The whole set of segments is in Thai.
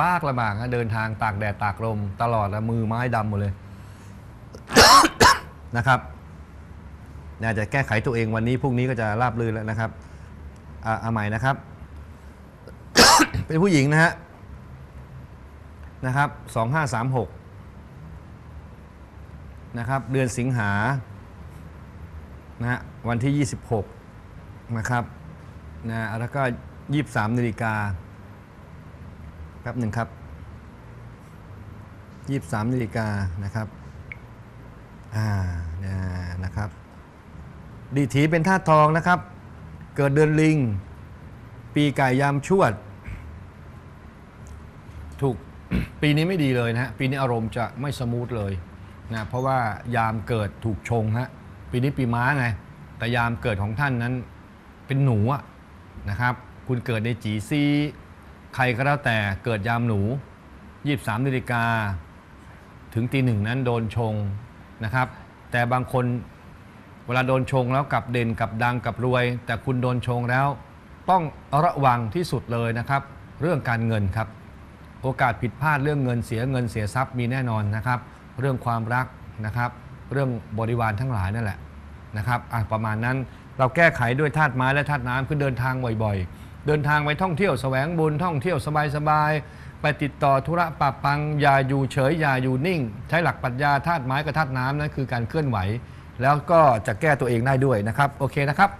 บ้ากลำบากเดินทางตากแดดตากลม ตลอดแล้วมือไม้ดำหมดเลยนะครับน่าจะแก้ไขตัวเองวันนี้พรุ่งนี้ก็จะราบรื่นแล้วนะครับอาเอาใหม่นะครับ เป็นผู้หญิงนะฮะนะครับสองห้าสามหกนะครับ เดือนสิงหานะฮะวันที่ 26 นะครับนะแล้วก็ 23นาฬิกา แป๊บหนึ่งครับ 23นาฬิกานะครับอ่านะนะครับ ดีถีเป็นธาตุทองนะครับ เกิดเดือนลิง ปีไก่ยามชวด ถูกปีนี้ไม่ดีเลยนะฮะปีนี้อารมณ์จะไม่สมูทเลยนะเพราะว่ายามเกิดถูกชงฮะปีนี้ปีม้าไงแต่ยามเกิดของท่านนั้นเป็นหนูอะนะครับ คุณเกิดในจีซี ใครก็แล้วแต่เกิดยามหนู 23นาฬิกาถึงตีหนึ่งนั้นโดนชงนะครับ แต่บางคนเวลาโดนชงแล้วกลับเด่นกลับดังกลับรวย แต่คุณโดนชงแล้ว ต้องระวังที่สุดเลยนะครับ เรื่องการเงินครับ โอกาสผิดพลาดเรื่องเงินเสียเงินเสียทรัพย์มีแน่นอนนะครับ เรื่องความรักนะครับ เรื่องบริวารทั้งหลายนั่นแหละนะครับอะประมาณนั้นเราแก้ไขด้วยธาตุไม้และธาตุน้ำคือเดินทางบ่อยๆ เดินทางไปท่องเที่ยวแสวงบุญท่องเที่ยวสบายๆไปติดต่อธุระปะปัง อย่าอยู่เฉย อย่าอยู่นิ่ง ใช้หลักปรัชญาธาตุไม้กับธาตุน้ำนั่นคือการเคลื่อนไหว แล้วก็จะแก้ตัวเองได้ด้วยนะครับ โอเคนะครับ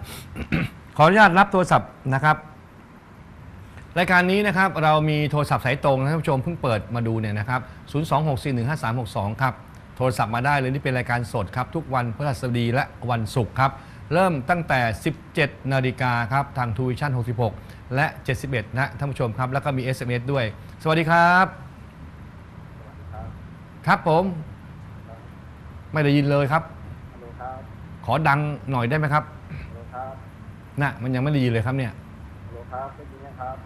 ขออนุญาตรับโทรศัพท์นะครับรายการนี้นะครับเรามีโทรศัพท์สายตรงนะท่านผู้ชมเพิ่งเปิดมาดูเนี่ยนะครับ 026415362 ครับ โทรศัพท์มาได้เลยนี่เป็นรายการสดครับ ทุกวันพฤหัสบดีและวันศุกร์ครับ เริ่มตั้งแต่ 17 นาฬิกาครับทางทูวิชั่น 66 และ 71 นะท่านผู้ชมครับ แล้วก็มี SMS ด้วย สวัสดีครับ ครับผม ไม่ได้ยินเลยครับ ฮัลโหลครับ ขอดังหน่อยได้ไหมครับฮัลโหลครับ นะมันยังไม่ได้ยินเลยครับเนี่ย ฮัลโหลครับได้ยินยังครับ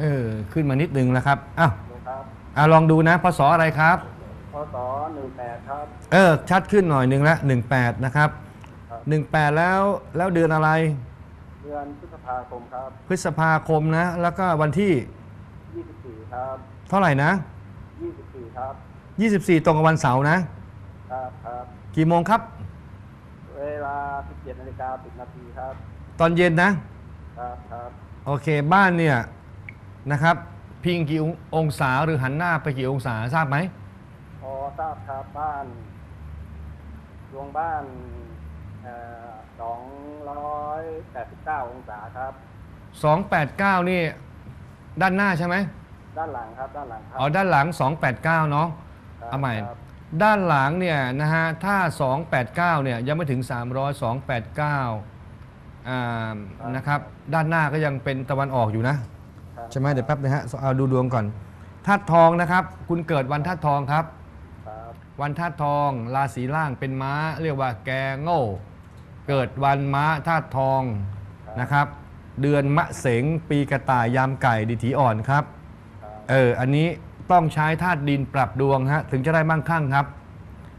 เออขึ้นมานิดนึงนะครับอ้าวฮัลโหลครับอะลองดูนะพศอะไรครับ พศหนึ่งแปดครับ เออชัดขึ้นหน่อยหนึ่งละ18 นะครับครับ 18 แล้วแล้วเดือนอะไร เดือนพฤษภาคมครับ พฤษภาคมนะ แล้วก็วันที่ยี่สิบสี่ครับ เท่าไหร่นะยี่สิบสี่ครับ 24 ตรงกับวันเสาร์นะ ครับครับ กี่โมงครับ เวลาสิบเจ็ดนาฬิกาสิบนาทีครับ ตอนเย็นนะ ครับครับโอเคบ้านเนี่ยนะครับ พิงกี่องศาหรือหันหน้าไปกี่องศาทราบไหมพอทราบครับบ้านดวงบ้าน สองร้อยแปดสิบเก้าองศาครับ289นี่ ด้านหน้าใช่ไหมด้านหลังครับด้านหลังครัอ๋อด้านหลัง289เนาะครับเอาใหม่ ครับด้านหลังเนี่ยนะฮะถ้า 289เนี่ยยังไม่ถึง 300 289อ่านะครับด้านหน้าก็ยังเป็นตะวันออกอยู่นะ ครับใช่ไหมเดี๋ยวแป๊บนะฮะเอาดูดวงก่อนธาตุทองนะครับ คุณเกิดวันธาตุทองครับ ครับวันธาตุทองราศีล่างเป็นม้า เรียกว่าแกโง่ เกิดวันม้าธาตุทองนะครับ เดือนมะเสงปีกระต่ายยามไก่ดิถีอ่อนครับครับเอออันนี้ต้องใช้ธาตุดินปรับดวงฮะถึงจะได้มั่งคั่งครับ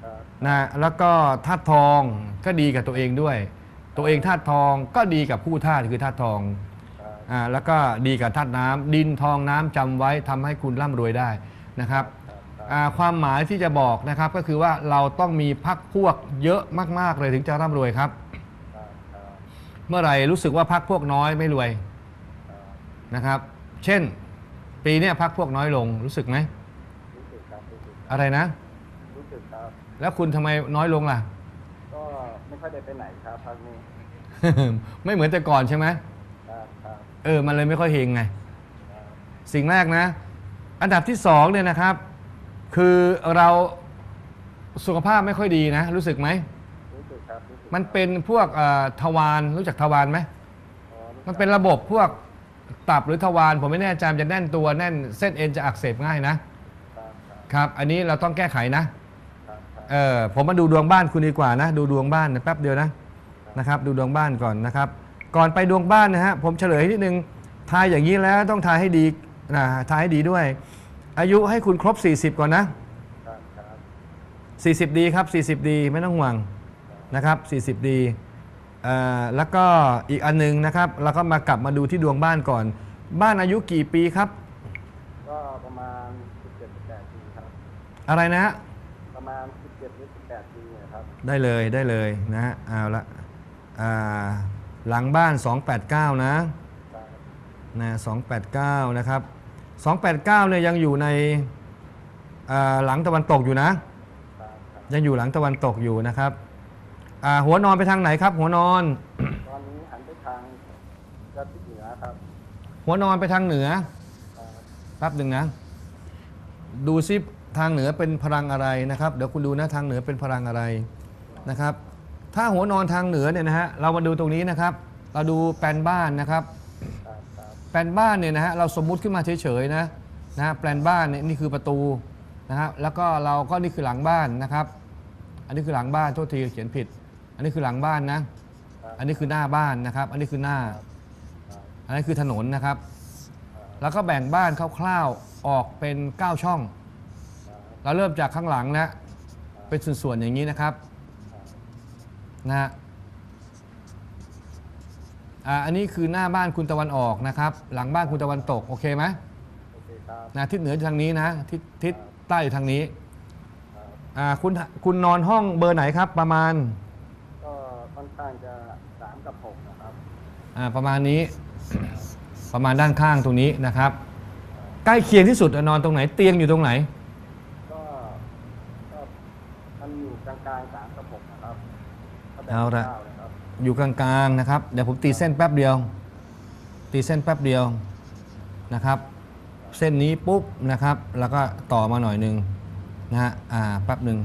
ครับนะแล้วก็ธาตุทองก็ดีกับตัวเองด้วย ตัวเองธาตุทองก็ดีกับผู้ธาตุคือธาตุทองครับอ่าแล้วก็ดีกับธาตุน้ำดินทองน้ำจำไว้ทำให้คุณร่ำรวยได้นะครับครับครับอ่าความหมายที่จะบอกนะครับก็คือว่าเราต้องมีพักพวกเยอะมาก ๆ เลยถึงจะร่ำรวยครับครับครับ เมื่อไหร่รู้สึกว่าพักพวกน้อยไม่รวยครับนะครับ เช่น ปีเนี้ยพักพวกน้อยลงรู้สึกไหมรู้สึกครับรู้สึกอะไรนะ รู้สึกครับ แล้วคุณทำไมน้อยลงล่ะ ก็ไม่ค่อยได้ไปไหนครับพักนี้ ไม่เหมือนแต่ก่อนใช่ไหมครับครับเออมันเลยไม่ค่อยเฮงไงครับสิ่งแรกนะ อันดับที่สองเนี่ยนะครับ คือเราสุขภาพไม่ค่อยดีนะ รู้สึกไหม มันเป็นพวกเอ่อทวารรู้จักทวารไหมอ๋อรู้มันจักเป็นระบบพวกตับหรือทวารผมไม่แน่ใจมันจะแน่นตัวแน่นเส้นเอ็นจะอักเสบง่ายนะครับครับครับอันนี้เราต้องแก้ไขนะครับครับเออผมมาดูดวงบ้านคุณดีกว่านะ ดูดวงบ้านนะแป๊บเดียวนะนะครับดูดวงบ้านก่อนนะครับ ก่อนไปดวงบ้านนะฮะผมเฉลยให้นิดนึงทายอย่างนี้แล้วต้องทายให้ดีนะทายให้ดีด้วย อายุให้คุณครบ 40 ก่อนนะครับครับ40 ดีครับ 40 ดีไม่ต้องห่วง นะครับ40 ดีเอ่อแล้วก็อีกอันหนึงนะครับเราก็มากลับมาดูที่ดวงบ้านก่อน บ้านอายุกี่ปีครับ ก็ประมาณณสิบเจ็ดสิบแปดปีครับ อะไรนะฮะประมาณสิบเจ็ดหรือสิบแปดปีนะครับ ได้เลยได้เลยนะฮะเอาละอ่าหลังบ้าน 289 นะครับนะ289 นะครับ 289 เนี่ยยังอยู่ในอ่าหลังตะวันตกอยู่นะครับครับยังอยู่หลังตะวันตกอยู่นะครับ อ่าหัวนอนไปทางไหนครับ หัวนอน ตอนนี้หันไปทางด้านทิศเหนือครับหัวนอนไปทางเหนือครับแป๊บหนึ่งนะ ดูซิทางเหนือเป็นพลังอะไรนะครับ เดี๋ยวคุณดูนะทางเหนือเป็นพลังอะไรนะครับ ถ้าหัวนอนทางเหนือเนี่ยนะฮะเรามาดูตรงนี้นะครับ เราดูแปลนบ้านนะครับ ครับครับแปลนบ้านเนี่ยนะฮะเราสมมุติขึ้นมาเฉยๆนะนะฮะแปลนบ้านเนี่ยนี่คือประตูนะฮะแล้วก็เราก็นี่คือหลังบ้านนะครับ อันนี้คือหลังบ้านโทษทีเขียนผิด อันนี้คือหลังบ้านนะ อันนี้คือหน้าบ้านนะครับ อันนี้คือหน้า อันนี้คือถนนนะครับ แล้วก็แบ่งบ้านคร่าวๆออกเป็น 9 ช่อง เราเริ่มจากข้างหลังนะ เป็นส่วนๆอย่างนี้นะครับ นะฮะอ่าอันนี้คือหน้าบ้านคุณตะวันออกนะครับ หลังบ้านคุณตะวันตก โอเคไหมโอเคครับนะทิศเหนืออยู่ทางนี้นะทิศทิศใต้อยู่ทางนี้ครับอ่าคุณคุณนอนห้องเบอร์ไหนครับประมาณ ก็ค่อนข้างจะสามกับหกนะครับ อ่า ประมาณนี้ประมาณด้านข้างตรงนี้นะครับ ใกล้เคียงที่สุดอะนอนตรงไหนเตียงอยู่ตรงไหนก็ก็มันอยู่กลางๆสามกับหกนะครับก็แบ่งเอาละ ก้นะครับ อยู่กลางๆนะครับ เดี๋ยวผมตีเส้นแป๊บเดียว ตีเส้นแป๊บเดียวนะครับ เส้นนี้ปุ๊บนะครับ แล้วก็ต่อมาหน่อยหนึ่งนะฮะอ่าแป๊บหนึ่ง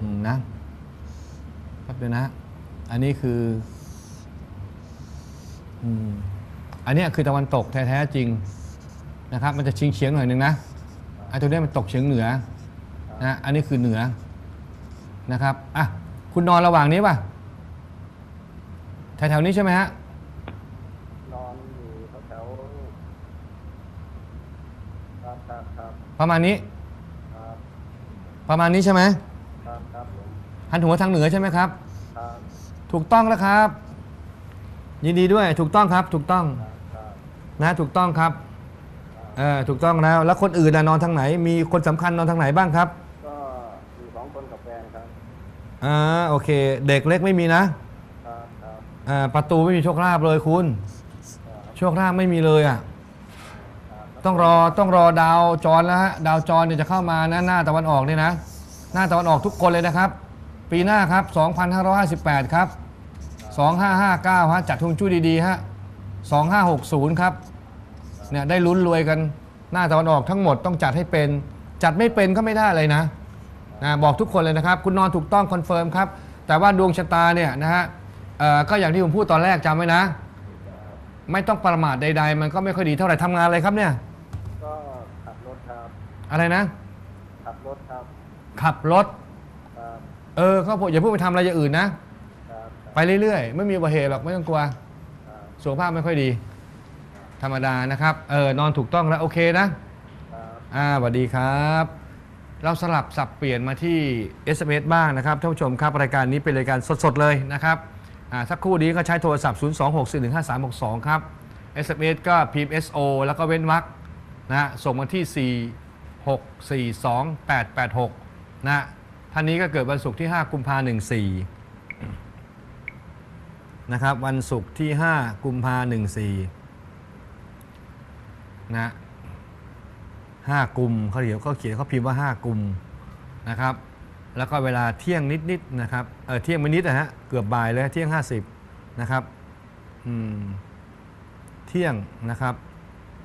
อืมนะ แป๊บเดียวนะ อันนี้คืออืมอันเนี้ยคือตะวันตกแท้ๆจริงนะครับ มันจะชิงเฉียงหน่อยหนึ่งนะไอ้ตัวเนี้ยมันตกเฉียงเหนือนะอันนี้คือเหนือนะครับอะคุณนอนระหว่างนี้ป่ะแถวๆนี้ใช่ไหมฮะนอนอยู่แถวๆครับครับครับประมาณนี้ ครับประมาณนี้ใช่ไหมครับครับผม หันหัวทางเหนือใช่ไหมครับ ครับถูกต้องแล้วครับ ยินดีด้วยถูกต้องครับ ถูกต้องครับครับนะถูกต้องครับเออถูกต้องแล้ว แล้วคนอื่นน่ะนอนทางไหน มีคนสำคัญนอนทางไหนบ้างครับก็อยู่สองคนกับแฟนครับอ่าโอเค เด็กเล็กไม่มีนะครับครับอ่าประตูไม่มีโชคลาภเลยคุณ ครับโชคลาภไม่มีเลยอะ ครับต้องรอต้องรอดาวจรแล้วฮะดาวจรเนี่ยจะเข้ามานะหน้าตะวันออกเนี่ยนะ หน้าตะวันออกทุกคนเลยนะครับ ปีหน้าครับ 2558 ครับ 2559 ฮะ จัดทวงจุ้ยดีๆ ฮะ 2560 ครับ เนี่ยได้ลุ้นรวยกันหน้าตะวันออกทั้งหมดต้องจัดให้เป็น จัดไม่เป็นก็ไม่ได้เลยนะนะบอกทุกคนเลยนะครับ คุณนอนถูกต้องคอนเฟิร์มครับ แต่ว่าดวงชะตาเนี่ยนะฮะเอ่อก็อย่างที่ผมพูดตอนแรกจำไว้นะ ไม่ต้องประมาทใด ๆ มันก็ไม่ค่อยดีเท่าไหร่ทำงานอะไรครับเนี่ย ก็ขับรถครับ อะไรนะ ขับรถครับ ขับรถ ครับเออก็อย่าพูดไปทำอะไรอย่างอื่นนะครับ ไปเรื่อยๆ ไม่มีอุบัติเหตุหรอกไม่ต้องกลัวครับสุขภาพไม่ค่อยดี ธรรมดานะครับเออนอนถูกต้องแล้วโอเคนะครับอ่าสวัสดีครับ เราสลับสับเปลี่ยนมาที่ SMS บ้างนะครับท่านผู้ชมครับรายการนี้เป็นรายการสดๆเลยนะครับอ่าสักครู่นี้ก็ใช้โทรศัพท์ 026415362 ครับ SMS ก็พิมพ์ SO แล้วก็เว้นวรรคนะฮะส่งมาที่ 4642886นะฮะ ท่านนี้ก็เกิดวันศุกร์ที่ 5 กุมภาพันธ์14นะครับ วันศุกร์ที่ 5 กุมภาพันธ์14นะห้ากุมเขาเดี๋ยวเขาเขียนเขาพิมพ์ว่าห้ากุมนะครับ แล้วก็เวลาเที่ยงนิดๆนะครับเออเที่ยงไม่นิดนะฮะเกือบบ่ายเลยเที่ยง 50 นะครับอืมเที่ยงนะครับ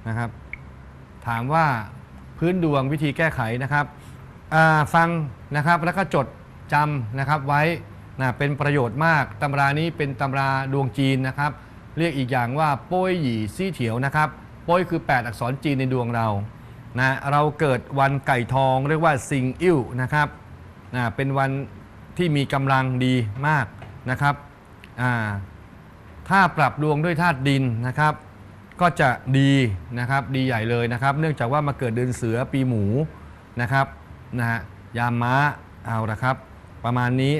นะครับ ถามว่าพื้นดวงวิธีแก้ไขนะครับ ฟังนะครับแล้วก็จดจำนะครับไว้นะเป็นประโยชน์มากตำรานี้เป็นตำราดวงจีนนะครับ เรียกอีกอย่างว่าโป้ยหยี่ซี่เถียวนะครับโป้ยคือ 8 อักษรจีนในดวงเรานะเราเกิดวันไก่ทองเรียกว่าซิงอิ่วนะครับนะเป็นวันที่มีกำลังดีมากนะครับถ้าปรับดวงด้วยธาตุดินนะครับ ก็จะดีนะครับดีใหญ่เลยนะครับ เนื่องจากว่ามาเกิดเดือนเสือปีหมูนะครับ นะฮะยามม้าเอาละครับ ประมาณนี้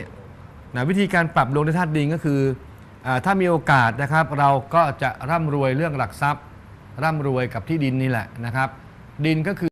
นะวิธีการปรับดวงในธาตุดินก็คืออถ้ามีโอกาสนะครับ เราก็จะร่ำรวยเรื่องหลักทรัพย์ ร่ำรวยกับที่ดินนี่แหละนะครับ ดินก็คือ